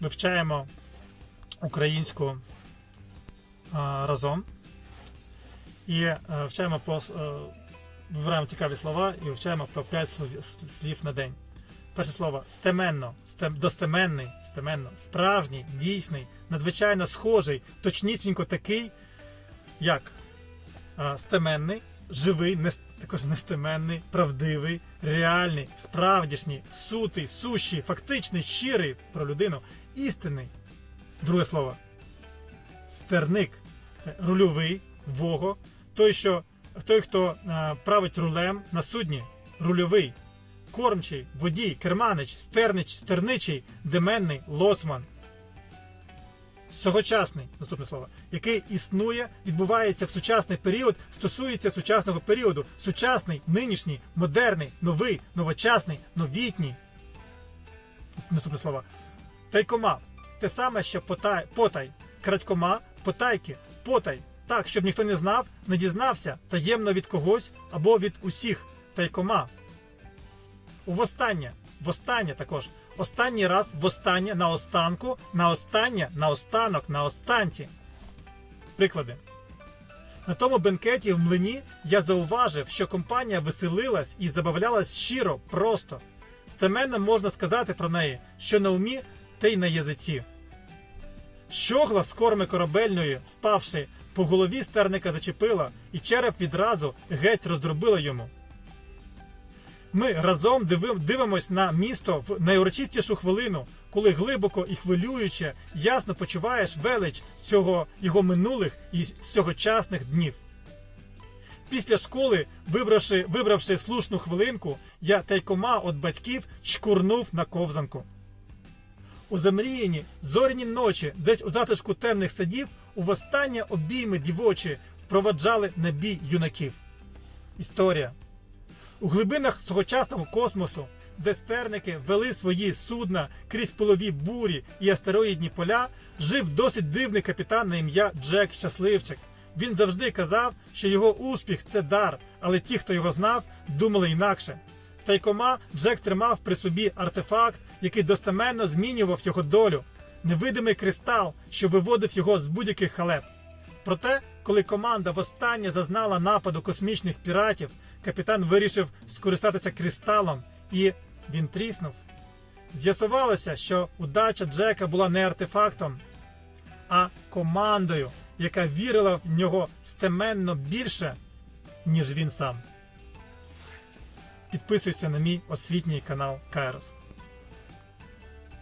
вивчаємо українську разом і е, вивчаємо по е, вибираємо цікаві слова і вивчаємо по 5 слів на день. Перше слово стеменно, стем, достеменний, стеменно, справжній, дійсний, надзвичайно схожий, точнісінько такий, як стеменний, живий, нес- також нестеменний, правдивий, реальний, справдішній, сутий, сущий, фактичний, щирий про людину, істинний. Друге слово. Стерник це рульовий, вого, той, що, той хто а, править рулем на судні, рульовий, кормчий, водій, керманич, стернич, стерничий, деменний, лоцман. Сьогочасний, наступне слово, який існує, відбувається в сучасний період, стосується сучасного періоду. Сучасний, нинішній, модерний, новий, новочасний, новітній. Наступне слово. Тайкома. Те саме, що потай, потай. Крадькома, потайки, потай. Так, щоб ніхто не знав, не дізнався таємно від когось або від усіх. Тайкома. У востаннє. Також. Останній раз, востаннє, на останку, на останнє, на останок, на останці. Приклади. На тому бенкеті в млині я зауважив, що компанія веселилась і забавлялась щиро, просто. Стеменно можна сказати про неї, що на умі, те й на язиці. Щогла з корми корабельної, впавши, по голові стерника зачепила, і череп відразу геть роздробила йому. Ми разом дивим, дивимось на місто в найурочистішу хвилину, коли глибоко і хвилююче ясно почуваєш велич цього його минулих і сьогочасних днів. Після школи, вибравши, вибравши слушну хвилинку, я тайкома від батьків чкурнув на ковзанку. У замріяні зоряні ночі, десь у затишку темних садів, у востаннє обійми дівочі впроваджали на бій юнаків. Історія. У глибинах тогочасного космосу, де стерники вели свої судна крізь полові бурі і астероїдні поля, жив досить дивний капітан на ім'я Джек Щасливчик. Він завжди казав, що його успіх це дар, але ті, хто його знав, думали інакше. Тайкома Джек тримав при собі артефакт, який достеменно змінював його долю, невидимий кристал, що виводив його з будь-яких халеп. Проте, коли команда востаннє зазнала нападу космічних піратів, капітан вирішив скористатися кристалом, і він тріснув. З'ясувалося, що удача Джека була не артефактом, а командою, яка вірила в нього стеменно більше, ніж він сам. Підписуйся на мій освітній канал Кайрос.